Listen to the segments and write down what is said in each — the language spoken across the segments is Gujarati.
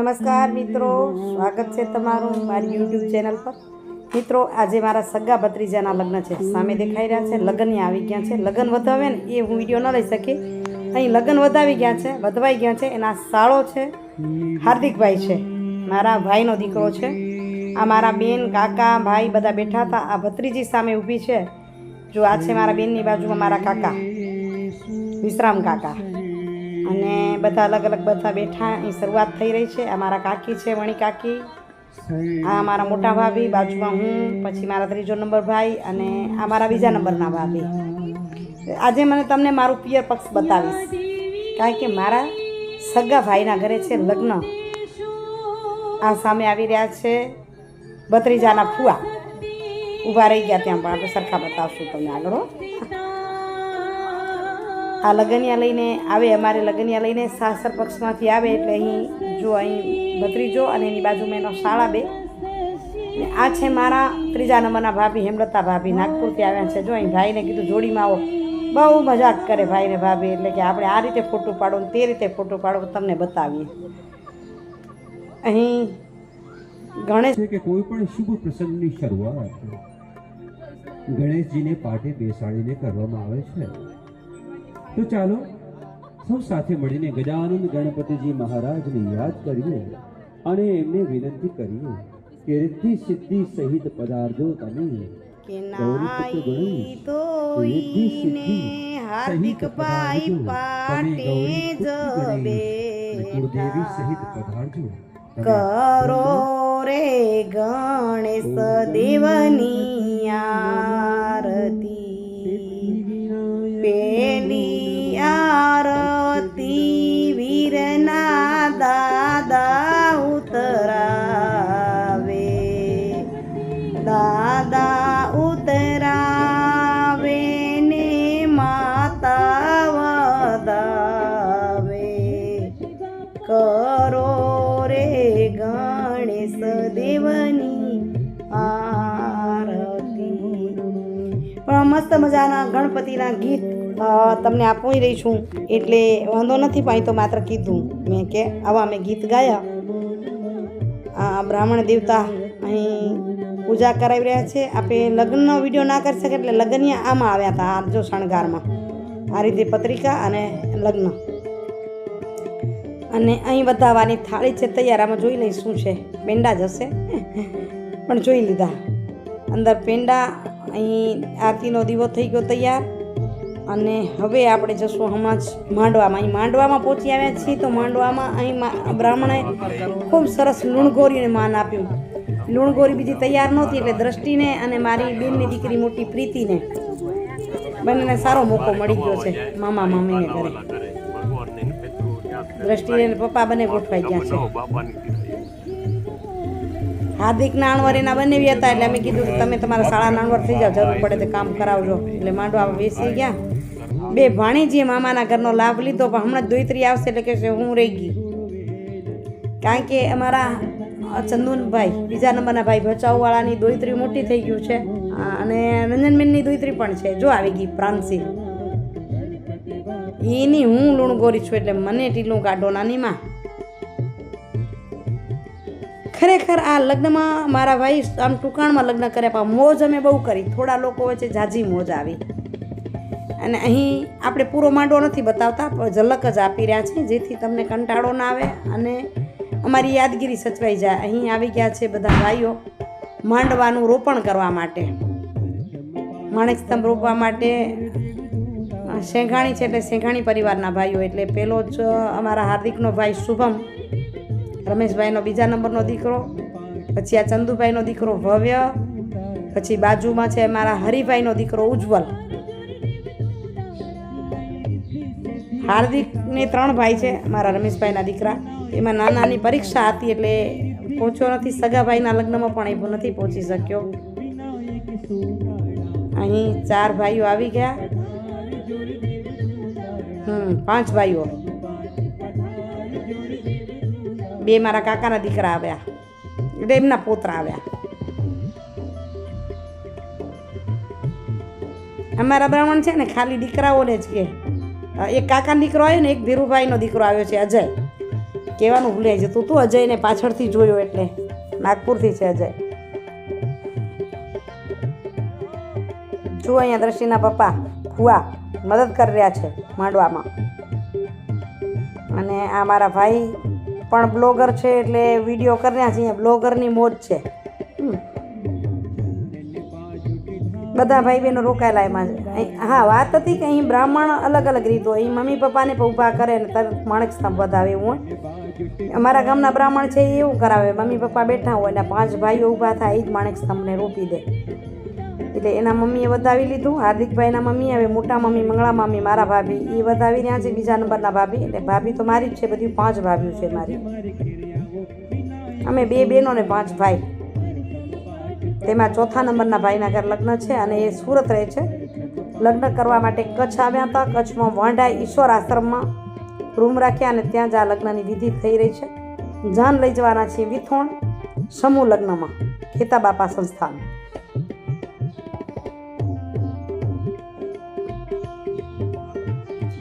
નમસ્કાર મિત્રો, સ્વાગત છે તમારું મારી યુટ્યુબ ચેનલ પર. મિત્રો, આજે મારા સગા ભત્રીજાના લગ્ન છે. સામે દેખાઈ રહ્યા છે, લગ્ન આવી ગયા છે. લગ્ન વધાવે ને એ હું વીડિયો ન લઈ શકી. અહીં લગ્ન વધાવી ગયા છે, વધવાઈ ગયા છે. એના સાળો છે, હાર્દિકભાઈ છે. મારા ભાઈનો દીકરો છે. આ મારા બેન, કાકા, ભાઈ બધા બેઠા હતા. આ ભત્રીજી સામે ઊભી છે. જો આ છે મારા બેનની બાજુમાં મારા કાકા. વિશ્રામ કાકા. અને બધા અલગ અલગ બધા બેઠા અહીં શરૂઆત થઈ રહી છે. આ મારા કાકી છે વણી કાકી. આ મારા મોટા ભાભી બાજુમાં હું પછી મારા ત્રીજો નંબર ભાઈ અને આ મારા બીજા નંબરના ભાભી. આજે મને તમને મારું પિયર પક્ષ બતાવીશ. કારણ કે મારા સગા ભાઈના ઘરે છે લગ્ન. આ સામે આવી રહ્યા છે ભત્રીજાના ફુવા. ઊભા રહી ગયા ત્યાં પણ આપણે સરખા બતાવશું તમને આગળ. આ લગનિયા લઈને આવે, અમારે લગનિયા લઈને સાસર પક્ષમાંથી આવે એટલે અહીં જો અહીં ભત્રીજો અને એની બાજુમાં એનો શાળા બે. આ છે મારા ત્રીજા નંબરના ભાભી, હેમલતા ભાભી, નાગપુરથી આવ્યા છે. જો અહીં ભાઈને કીધું, જોડીમાં આવો. બહુ મજાક કરે ભાઈને ભાભી, એટલે કે આપણે આ રીતે ફોટો પાડો તે રીતે ફોટો પાડો, તમને બતાવીએ. અહીં ગણેશ કે કોઈ પણ શુભ પ્રસંગની શરૂઆત ગણેશજીને પાઠે બેસાડીને કરવામાં આવે છે. તો ચાલો સૌ સાથે મળીને ગજાનંદ ગણપતિજી મહારાજને યાદ કરીએ અને એમને વિનંતી કરીએ કે રિદ્ધિ સિદ્ધિ સહિત પધારજો તમે. હાર્દિક પાઈ પાટે ગૌરી જ કુળદેવી સહિત પધારજો. કરો રે ગણેશ દેવની મજાના ગણપતિના ગીત તમને આપી રહી છું. એટલે વાંધો નથી, પણ તો માત્ર કીધું. મેં કે આવા મેં ગીત ગાયા. આ બ્રાહ્મણ દેવતા અહીં પૂજા કરાવી રહ્યા છે. આપણે લગ્નનો વીડિયો ના કરી શકે એટલે લગ્ન આમાં આવ્યા હતા આ જો શણગારમાં. આ રીતે પત્રિકા અને લગ્ન. અને અહીં વધારવાની થાળી છે, તૈયાર. આમાં જોઈ લઈ શું છે. પેંડા જ હશે. પણ જોઈ લીધા. અંદર પેંડા અહીં આરતીનો દીવો થઈ ગયો તૈયાર. અને હવે આપણે જશું હમણાં જ માંડવામાં. અહીં માંડવામાં પહોંચી આવ્યા છીએ તો માંડવામાં અહીં બ્રાહ્મણે ખૂબ સરસ લુણગોરીને માન આપ્યું. લુણગોરી બીજી તૈયાર નહોતી એટલે દ્રષ્ટિને અને મારી બેનની દીકરી મોટી પ્રીતિને બંનેને સારો મોકો મળી ગયો છે મામા મામીને ઘરે. દ્રષ્ટિને પપ્પા બંને ગોઠવાઈ ગયા છે. હાર્દિક નાણવર એના બંને બી હતા એટલે અમે કીધું તમે તમારા શાળાના નાણવર થઈ જાઓ, જરૂર પડે તો કામ કરાવજો. એટલે માંડવા બેસી ગયા. બે ભાણીજીએ મામાના ઘરનો લાભ લીધો, પણ હમણાં દોઈત્રી આવશે એટલે કે હું રહી ગઈ. કારણ કે અમારા ચંદુનભાઈ, બીજા નંબરના ભાઈ ભચાઉવાળાની દોઈત્રી મોટી થઈ ગયું છે. અને રંજનબેનની દોઈત્રી પણ છે. જો આવી ગઈ પ્રાંસી એની હું લૂણ ગોરી છું એટલે મને ટીલું કાઢો નાનીમાં. ખરેખર આ લગ્નમાં મારા ભાઈ આમ ટૂંકાણમાં લગ્ન કર્યા પણ મોજ અમે બહુ કરી. થોડા લોકો વચ્ચે ઝાઝી મોજ આવી. અને અહીં આપણે પૂરો માંડવો નથી બતાવતા ઝલક જ આપી રહ્યા છે, જેથી તમને કંટાળો ના આવે અને અમારી યાદગીરી સચવાઈ જાય. અહીં આવી ગયા છે બધા ભાઈઓ માંડવાનું રોપણ કરવા માટે. માણેક સ્તંભ રોપવા માટે. શેઘાણી છે એટલે શેઘાણી પરિવારના ભાઈઓ, એટલે પેલો જ અમારા હાર્દિકનો ભાઈ શુભમ રમેશભાઈનો બીજા નંબરનો દીકરો, પછી આ ચંદુભાઈનો દીકરો ભવ્ય, પછી બાજુમાં છે મારા હરિભાઈનો દીકરો ઉજ્જવલ. હાર્દિકને ત્રણ ભાઈ છે મારા રમેશભાઈના દીકરા. એમાં નાનાની પરીક્ષા હતી એટલે પહોંચ્યો નથી, સગાભાઈના લગ્નમાં પણ એ નથી, પહોંચી શક્યો. અહીં ચાર ભાઈઓ આવી ગયા. હમ, પાંચ ભાઈઓ. બે મારા કાકાના દીકરા આવ્યા. એટલે એમના પોતરા આવ્યા. અમારા બ્રાહ્મણ છે ને, ખાલી દીકરાઓને જ કે. એક કાકાનો દીકરો આવ્યો ને, એક ધીરુભાઈનો દીકરો આવ્યો છે, અજય. કહેવાનું ભૂલાઈ જતું તું અજયને પાછળથી જોયો એટલે. નાગપુરથી છે અજય. જુઓ અહીંયા દ્રષ્ટિના પપ્પા ફુવા મદદ કરી રહ્યા છે માંડવામાં. અને આ મારા ભાઈ પણ બ્લોગર છે એટલે વીડિયો કર્યા છે બ્લોગરની મોજ છે. બધા ભાઈ બહેનો રોકાયેલા એમાં હા, વાત હતી કે અહીં બ્રાહ્મણ અલગ અલગ રીતો અહીં મમ્મી પપ્પાને પણ ઊભા કરે ને તરત માણેક સ્તંભ વધાવે એવું અમારા ગામના બ્રાહ્મણ છે એ એવું કરાવે. મમ્મી પપ્પા બેઠા હોય ને પાંચ ભાઈઓ ઊભા થાય એ જ માણેક સ્તંભને રોપી દે. એટલે એના મમ્મીએ વધાવી લીધું. હાર્દિકભાઈના મમ્મી, હવે મોટા મમ્મી, મંગળા મમ્મી, મારા ભાભી એ વધાવી રહ્યા છે બીજા નંબરના ભાભી. એટલે ભાભી તો મારી જ છે, બધી પાંચ ભાભીઓ છે મારી. અમે બે બહેનો ને પાંચ ભાઈ. તેમાં ચોથા નંબરના ભાઈના ઘર લગ્ન છે અને એ સુરત રહે છે. લગ્ન કરવા માટે કચ્છ આવ્યા હતા. કચ્છમાં વાંઢા ઈશ્વર આશ્રમમાં રૂમ રાખ્યા અને ત્યાં જ આ લગ્નની વિધિ થઈ રહી છે. જાન લઈ જવાના છીએ વિથોણ સમૂહ લગ્નમાં. ખેતા બાપા સંસ્થાન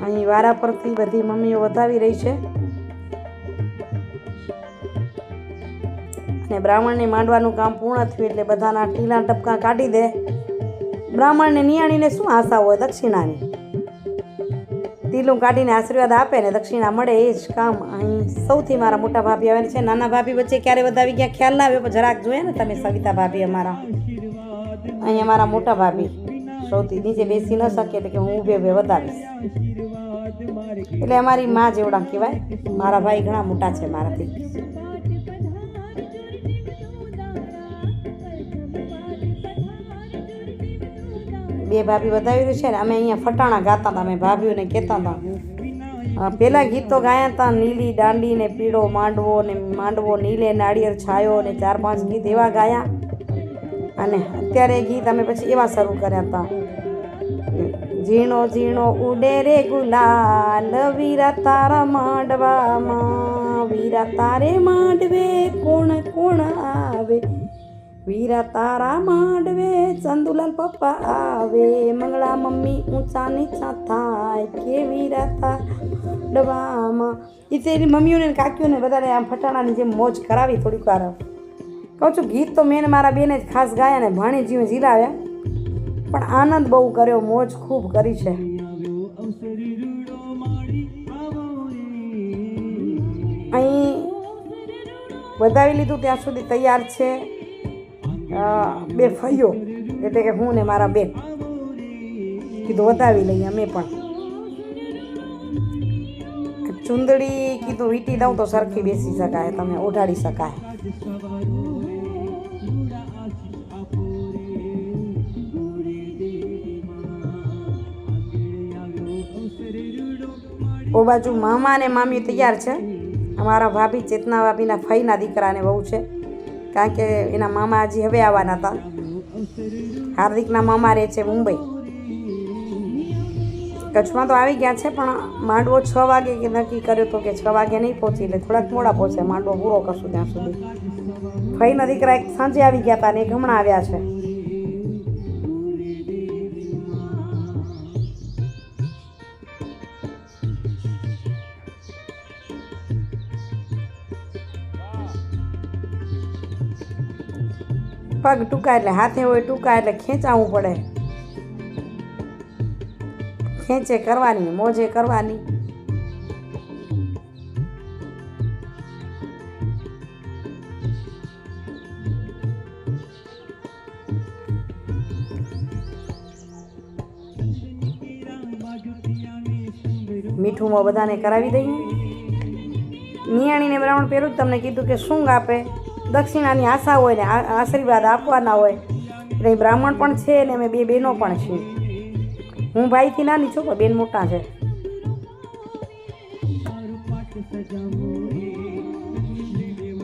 અહીં વારા પરથી બધી મમ્મીઓ વધાવી રહી છે. અને બ્રાહ્મણને માંડવાનું કામ પૂર્ણ થયું એટલે બધાના ટીલા ટપકા કાઢી દે. બ્રાહ્મણને નિયાણીને શું આશા હોય દક્ષિણાની? તીલું કાઢીને આશીર્વાદ આપે ને દક્ષિણા મળે એ જ કામ અહીં સૌથી મારા મોટા ભાભી આવે છે. નાના ભાભી વચ્ચે ક્યારે વધાવી ગયા? ખ્યાલ ના આવ્યો, પણ જરાક જોઈએ ને તમે સવિતા ભાભી અમારા. અહીં અમારા મોટા ભાભી સૌથી નીચે બેસી ન શકે એટલે કે હું ઊભે ઊભે વધાવીશ. એટલે અમારી માં જેવડા કહેવાય, મારા ભાઈ ઘણા મોટા છે મારાથી. બે ભાભી રહ્યું છે ને, અમે અહીંયા ફટાણા ગાતા હતા, અમે ભાભીઓને કહેતા હતા. પહેલાં ગીતો ગાયા હતા, નીલી દાંડી ને પીળો માંડવો ને માંડવો, નીલે નાળિયેર છાયો ને ચાર પાંચ ગીત એવા ગાયા. અને અત્યારે ગીત અમે પછી એવા શરૂ કર્યા હતા. ઝીણો ઝીણો ઉડે રે ગુલાલ, વીરા તારા માંડવામાં, વીરા તારે માંડવે કોણ કોણ આવે? વીરા તારા માંડવે ચંદુલાલ પપ્પા આવે, મંગળા મમ્મી ઊંચા નીચા થાય કે વીરા તાડવામાં? એ તો એની મમ્મીઓને કાકીઓને બધાને આમ ફટાણાની જેમ મોજ કરાવી થોડીક વાર. કહું છું, ગીત તો મેં મારા બેને જ ખાસ ગાયા ને ભાણીજીઓ જીલાવ્યા પણ આનંદ બહુ કર્યો, મોજ ખૂબ કરી છે. અહીં વધાવી લીધું ત્યાં સુધી તૈયાર છે બે ફૈયો. એટલે કે હું ને મારા બેન. કીધું વધાવી લઈએ અમે પણ. ચુંદડી કીધું વીટી દઉં તો સરખી બેસી શકાય, તમે ઓઢાડી શકાય. ઓ બાજુ મામા અને મામી તૈયાર છે. અમારા ભાભી ચેતના ભાભીના ફઈના દીકરાને બહુ છે. કારણ કે એના મામા હજી હવે આવવાના હતા. હાર્દિકના મામા રહે છે મુંબઈ. કચ્છમાં તો આવી ગયા છે, પણ માંડવો છ વાગે નક્કી કર્યો તો કે છ વાગે નહીં પહોંચી એટલે થોડાક મોડા પહોંચે. માંડવો પૂરો કરશું ત્યાં સુધી. ફઈના દીકરા એક સાંજે આવી ગયા હતા ને એક હમણાં આવ્યા છે. પગ ટૂંકા એટલે હાથે હોય ટૂંકા એટલે ખેંચાવવું પડે. ખેંચે કરવાની, મોજે કરવાની. મીઠુંમાં બધાને કરાવી દઈએ. નિયાણીને બ્રાહ્મણ પહેલું જ તમને કીધું કે શું આપે. દક્ષિણાની આશા હોય ને આશીર્વાદ આપવાના હોય. એટલે બ્રાહ્મણ પણ છે ને અમે બે બહેનો પણ છીએ હું ભાઈથી નાની છું, પણ બેન મોટા છે.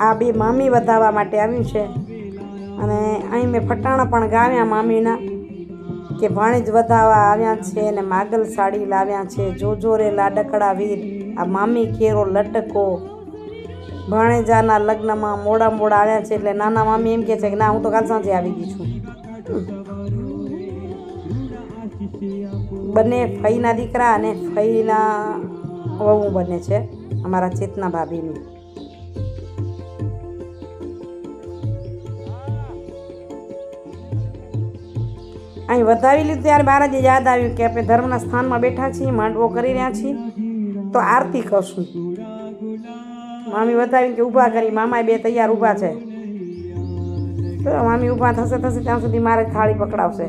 આ બે મામી વધાવવા માટે આવ્યું છે. અને અહીં મેં ફટાણા પણ ગાવ્યા મામીના કે ભાણેજ વધાવા આવ્યા છે ને માગલ સાડી લાવ્યા છે જોજો રે લાડકડા વીર, આ મામી કેરો લટકો. ભાણેજાના લગ્નમાં મોડા મોડા આવ્યા છે એટલે નાના મામી એમ કહે છે કે ના, હું તો કાલ સાંજે આવી ગઈ છું. બંને ફઈના દીકરા અને ફઈના વહુ બને છે, અમારા ચેતના ભાભીની. અહીં વધાવી લીધું ત્યારે બાર જ યાદ આવ્યું કે આપણે ધર્મના સ્થાનમાં બેઠા છીએ, માંડવો કરી રહ્યા છીએ. તો આરતી કરશું. મામી બતાવીને કે ઊભા કરી મામા બે તૈયાર ઊભા છે. તો મામી ઊભા થશે થશે ત્યાં સુધી મારે થાળી પકડાવશે.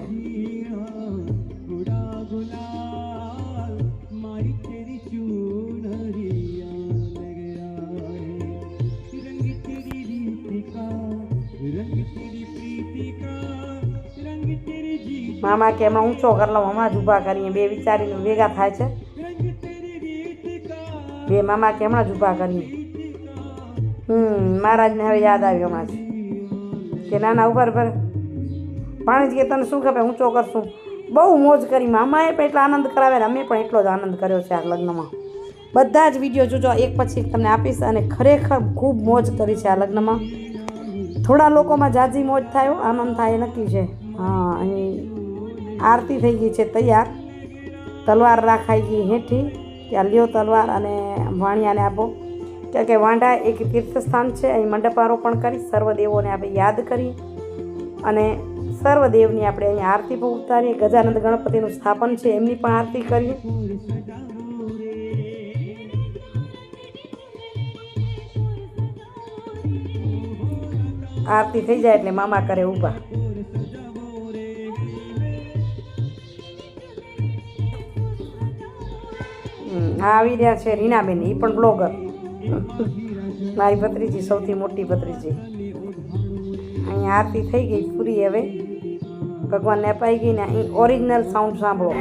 મામા કે હમણાં ઊંચો કરી લઉં, હમણાં જ ઊભા કરીએ બે વિચારીને ભેગા થાય છે. બે મામા કે હમણાં જ ઊભા કરીએ હમ, મહારાજને હવે યાદ આવ્યો હમણાં જ કે ના ના ઊભા ઊભા પાણી કે તને શું ખબર, ઊંચો કરશું. બહુ મોજ કરી મામાએ પણ એટલો આનંદ કરાવે ને અમે પણ એટલો જ આનંદ કર્યો છે આ લગ્નમાં. બધા જ વીડિયો જોજો, એક પછી તમને આપીશ અને ખરેખર ખૂબ મોજ કરી છે આ લગ્નમાં. થોડા લોકોમાં જાજી મોજ થાય, આનંદ થાય નક્કી છે. હા, અહીં આરતી થઈ ગઈ છે તૈયાર. તલવાર રાખાઈ ગઈ હેઠી. ત્યાં લ્યો તલવાર અને વાણિયાને આપો. કેમ કે વાંડા એક તીર્થસ્થાન છે. અહીં મંડપારોપણ કરી સર્વદેવોને આપણે યાદ કરી અને સર્વદેવની આપણે અહીં આરતી પણ ઉતારીએ. ગજાનંદ ગણપતિનું સ્થાપન છે, એમની પણ આરતી કરીએ. આરતી થઈ જાય એટલે મામા કરે ઊભા. આવી રહ્યા છે રીનાબેન એ પણ બ્લોગર. મારી ભત્રીજી, સૌથી મોટી ભત્રીજી. અહીં આરતી થઈ ગઈ પૂરી હવે. ભગવાનને અપાઈ ગઈ ને અહીં ઓરિજિનલ સાઉન્ડ સાંભળો.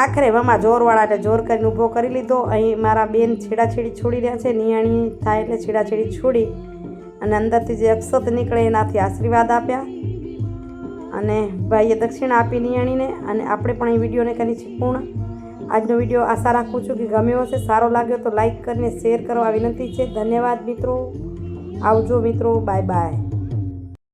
આખરે જોરવાળા એટલે જોર કરીને ઊભો કરી લીધો. અહીં મારા બેન છેડાછેડી છોડી રહ્યા છે. નિયાણી થાય એટલે છેડાછેડી છોડી અને અંદરથી જે અક્ષત નીકળે એનાથી આશીર્વાદ આપ્યા. અને ભાઈએ દક્ષિણા આપી નિયાણીને અને આપણે પણ એ વિડીયોને કરી છે પૂર્ણ. આજનો વીડિયો આશા રાખું છું કે ગમ્યો હશે, સારો લાગ્યો તો લાઈક કરીને શેર કરવા વિનંતી છે. ધન્યવાદ મિત્રો. આવજો મિત્રો. Bye bye.